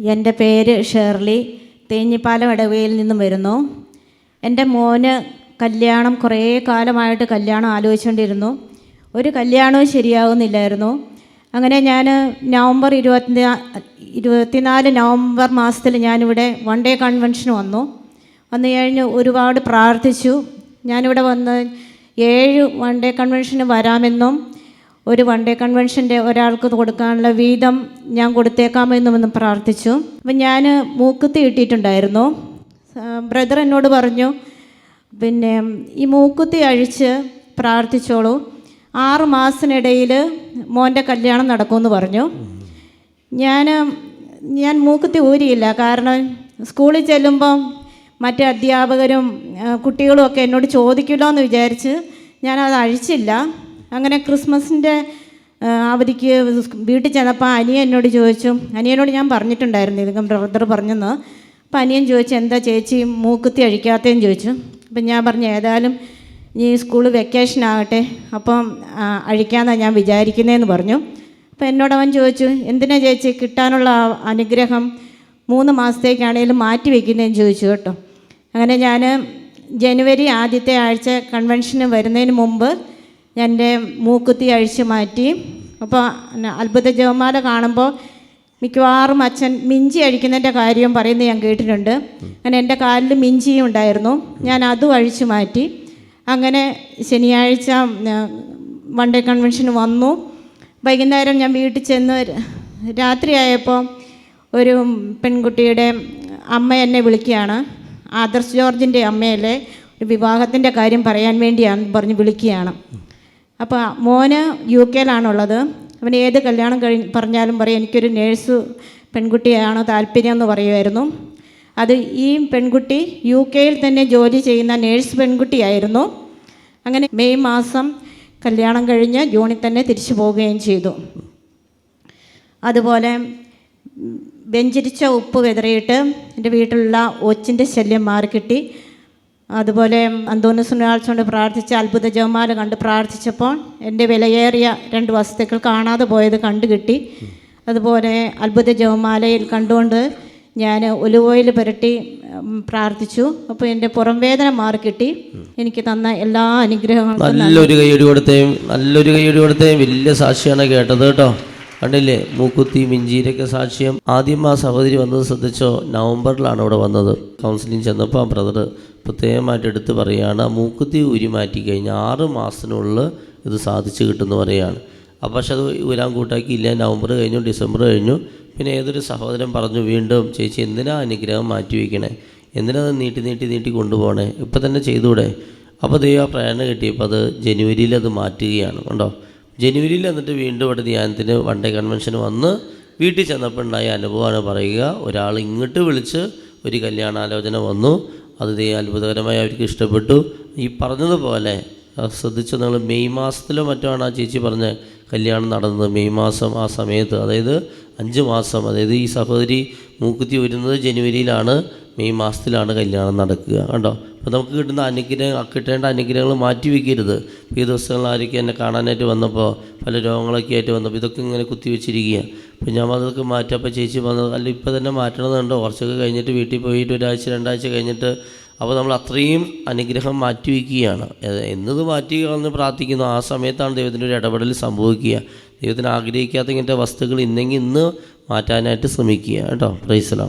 എന്റെ പേര് ഷേർലി. തേഞ്ഞിപ്പാലം ഇടവയിൽ നിന്നും വരുന്നു. എന്റെ മോന് കല്യാണം കുറേ കാലമായിട്ട് കല്യാണം ആലോചിച്ചുകൊണ്ടിരുന്നു. ഒരു കല്യാണവും ശരിയാകുന്നില്ലായിരുന്നു അങ്ങനെ ഞാൻ നവംബർ ഇരുപത്തി ഇരുപത്തിനാല് നവംബർ മാസത്തിൽ ഞാനിവിടെ വൺ ഡേ കൺവെൻഷൻ വന്നു. വന്നു കഴിഞ്ഞ് ഒരുപാട് പ്രാർത്ഥിച്ചു. ഞാനിവിടെ വന്ന് ഏഴ് വൺ ഡേ കൺവെൻഷന് വരാമെന്നും ഒരു വൺ ഡേ കൺവെൻഷന്റെ ഒരാൾക്ക് കൊടുക്കാനുള്ള വീതം ഞാൻ കൊടുത്തേക്കാമെന്നും എന്ന് പ്രാർത്ഥിച്ചു. അപ്പം ഞാൻ മൂക്കുത്തി ഇട്ടിട്ടുണ്ടായിരുന്നു. ബ്രദർ എന്നോട് പറഞ്ഞു പിന്നെ ഈ മൂക്കുത്തി അഴിച്ച് പ്രാർത്ഥിച്ചോളൂ. ആറ് മാസത്തിനിടയിൽ മോന്റെ കല്യാണം നടക്കുമെന്ന് പറഞ്ഞു. ഞാൻ ഞാൻ മൂക്കുത്തി ഊരിയില്ല. കാരണം സ്കൂളിൽ ചെല്ലുമ്പം മറ്റ് അധ്യാപകരും കുട്ടികളും ഒക്കെ എന്നോട് ചോദിക്കില്ലോ എന്ന് വിചാരിച്ച് ഞാനത് അഴിച്ചില്ല. അങ്ങനെ ക്രിസ്മസിന്റെ അവധിക്ക് വീട്ടിൽ ചെന്നപ്പോൾ അനിയൻ എന്നോട് ചോദിച്ചു. അനിയനോട് ഞാൻ പറഞ്ഞിട്ടുണ്ടായിരുന്നു ഇതൊക്കെ ബ്രദർ പറഞ്ഞെന്ന്. അപ്പം അനിയൻ ചോദിച്ചു എന്താ ചേച്ചി മൂക്കുത്തി അഴിക്കാത്തതെന്ന് ചോദിച്ചു. അപ്പം ഞാൻ പറഞ്ഞു ഏതായാലും ഈ സ്കൂൾ വെക്കേഷൻ ആകട്ടെ അപ്പം അഴിക്കാമെന്നാണ് ഞാൻ വിചാരിക്കുന്നതെന്ന് പറഞ്ഞു. അപ്പം എന്നോട് അവൻ ചോദിച്ചു എന്തിനാ ചേച്ചി കിട്ടാനുള്ള അനുഗ്രഹം മൂന്ന് മാസത്തേക്കാണെങ്കിലും മാറ്റി വയ്ക്കുന്നതെന്ന് ചോദിച്ചു കേട്ടോ. അങ്ങനെ ഞാൻ ജനുവരി ആദ്യത്തെ ആഴ്ച കൺവെൻഷന് വരുന്നതിന് മുമ്പ് എന്റെ മൂക്കുത്തി അഴിച്ചു മാറ്റി. അപ്പോൾ അത്ഭുത ജവമാല കാണുമ്പോൾ മിക്കവാറും അച്ഛൻ മിഞ്ചി അഴിക്കുന്നതിന്റെ കാര്യം പറയുന്നത് ഞാൻ കേട്ടിട്ടുണ്ട്. അങ്ങനെ എന്റെ കാലിൽ മിഞ്ചിയും ഉണ്ടായിരുന്നു. ഞാൻ അതും അഴിച്ചു മാറ്റി. അങ്ങനെ ശനിയാഴ്ച വൺ ഡേ കൺവെൻഷന് വന്നു. വൈകുന്നേരം ഞാൻ വീട്ടിൽ ചെന്ന് രാത്രിയായപ്പോൾ ഒരു പെൺകുട്ടിയുടെ അമ്മ എന്നെ വിളിക്കുകയാണ്. ആദർശ് ജോർജിന്റെ അമ്മയല്ലേ ഒരു വിവാഹത്തിന്റെ കാര്യം പറയാൻ വേണ്ടിയാണ് പറഞ്ഞ് വിളിക്കുകയാണ്. അപ്പോൾ മോന് യു കെയിലാണുള്ളത്. അവന് ഏത് കല്യാണം കഴി പറഞ്ഞാലും പറയും എനിക്കൊരു നേഴ്സ് പെൺകുട്ടിയാണ് താല്പര്യം എന്ന് പറയുമായിരുന്നു. അത് ഈ പെൺകുട്ടി യു കെയിൽ തന്നെ ജോലി ചെയ്യുന്ന നേഴ്സ് പെൺകുട്ടിയായിരുന്നു. അങ്ങനെ മെയ് മാസം കല്യാണം കഴിഞ്ഞ് ജൂണിൽ തന്നെ തിരിച്ചു പോവുകയും ചെയ്തു. അതുപോലെ വെഞ്ചിരിച്ച ഉപ്പ് വിതറിയിട്ട് എന്റെ വീട്ടിലുള്ള ഒച്ചിന്റെ ശല്യം മാറിക്കിട്ടി. അതുപോലെ അന്തോണിസുനാൾച്ചോണ്ട് പ്രാർത്ഥിച്ച അത്ഭുത ജവമാല കണ്ട് പ്രാർത്ഥിച്ചപ്പോൾ എന്റെ വിലയേറിയ രണ്ട് വസ്തുക്കൾ കാണാതെ പോയത് കണ്ടു കിട്ടി അതുപോലെ അത്ഭുത ജവമാലയിൽ കണ്ടുകൊണ്ട് ഞാൻ ഒലുവോയിൽ പുരട്ടി പ്രാർത്ഥിച്ചു. അപ്പോൾ എന്റെ പുറം വേദന മാറിക്കിട്ടി എനിക്ക് തന്ന എല്ലാ അനുഗ്രഹങ്ങളും നല്ലൊരു കൈയടി കൊടുത്തേയും നല്ലൊരു കൈയടി കൊടുത്തേയും വലിയ സാക്ഷിയാണ് കേട്ടത് കേട്ടോ. കണ്ടില്ലേ? മൂക്കുത്തി മിഞ്ചീരൊക്കെ സാക്ഷ്യം. ആദ്യം ആ സഹോദരി വന്നത് ശ്രദ്ധിച്ചോ? നവംബറിലാണ് അവിടെ വന്നത്. കൗൺസിലിംഗ് ചെന്നപ്പോൾ ആ ബ്രദർ പ്രത്യേകമായിട്ട് എടുത്ത് പറയുകയാണ് ആ മൂക്കുത്തി ഊരി മാറ്റി കഴിഞ്ഞാൽ ആറ് മാസത്തിനുള്ളിൽ ഇത് സാധിച്ചു കിട്ടുമെന്ന് പറയുകയാണ്. അപ്പോൾ പക്ഷെ അത് ഊരാൻ കൂട്ടാക്കിയില്ല. നവംബർ കഴിഞ്ഞു ഡിസംബർ കഴിഞ്ഞു. പിന്നെ ഏതൊരു സഹോദരൻ പറഞ്ഞു വീണ്ടും ചേച്ചി എന്തിനാ അനുഗ്രഹം മാറ്റി വയ്ക്കണേ? എന്തിനാ നീട്ടി നീട്ടി നീട്ടി കൊണ്ടുപോകണേ? ഇപ്പം തന്നെ ചെയ്തുകൂടെ? അപ്പോൾ ദൈവം ആ പ്രേരണ കിട്ടിയപ്പോൾ അത് ജനുവരിയിൽ അത് മാറ്റുകയാണ്. കണ്ടോ? ജനുവരിയിൽ എന്നിട്ട് വീണ്ടും ഇവിടെ ധ്യാനത്തിന് വൺ ഡേ കൺവെൻഷന് വന്ന് വീട്ടിൽ ചെന്നപ്പോൾ ഉണ്ടായ അനുഭവമാണ് പറയുക. ഒരാൾ ഇങ്ങോട്ട് വിളിച്ച് ഒരു കല്യാണാലോചന വന്നു. അത് ദൈവം അത്ഭുതകരമായി അവർക്ക് ഇഷ്ടപ്പെട്ടു. ഈ പറഞ്ഞതുപോലെ ശ്രദ്ധിച്ചു നിങ്ങൾ മെയ് മാസത്തിലോ മറ്റോ ആണ് ആ ചേച്ചി പറഞ്ഞ കല്യാണം നടന്നത്. മെയ് മാസം ആ സമയത്ത് അതായത് അഞ്ച് മാസം അതായത് ഈ സഹോദരി മൂക്കുത്തി വരുന്നത് ജനുവരിയിലാണ്. മെയ് മാസത്തിലാണ് കല്യാണം നടക്കുക കണ്ടോ? അപ്പോൾ നമുക്ക് കിട്ടുന്ന അനുഗ്രഹം കിട്ടേണ്ട അനുഗ്രഹങ്ങൾ മാറ്റി വയ്ക്കരുത് ഈ ദിവസങ്ങൾ ആരൊക്കെ എന്നെ കാണാനായിട്ട് വന്നപ്പോൾ പല രോഗങ്ങളൊക്കെ ആയിട്ട് വന്നപ്പോൾ ഇതൊക്കെ ഇങ്ങനെ കുത്തി വെച്ചിരിക്കുക. അപ്പോൾ ഞാൻ അതൊക്കെ മാറ്റപ്പോൾ ചേച്ചി വന്നത് അല്ല ഇപ്പോൾ തന്നെ മാറ്റണമെന്നുണ്ടോ കുറച്ചൊക്കെ കഴിഞ്ഞിട്ട് വീട്ടിൽ പോയിട്ട് ഒരാഴ്ച രണ്ടാഴ്ച കഴിഞ്ഞിട്ട് അപ്പോൾ നമ്മൾ അത്രയും അനുഗ്രഹം മാറ്റി വയ്ക്കുകയാണ് എന്നത് മാറ്റി കളഞ്ഞ് പ്രാർത്ഥിക്കുന്നു. ആ സമയത്താണ് ദൈവത്തിന്റെ ഒരു ഇടപെടൽ സംഭവിക്കുക. ദൈവത്തിന് ആഗ്രഹിക്കാത്ത ഇങ്ങനത്തെ വസ്തുക്കൾ ഇന്നെങ്കിൽ ഇന്ന് മാറ്റാനായിട്ട് ശ്രമിക്കുക. കേട്ടോ? പ്രൈസലാം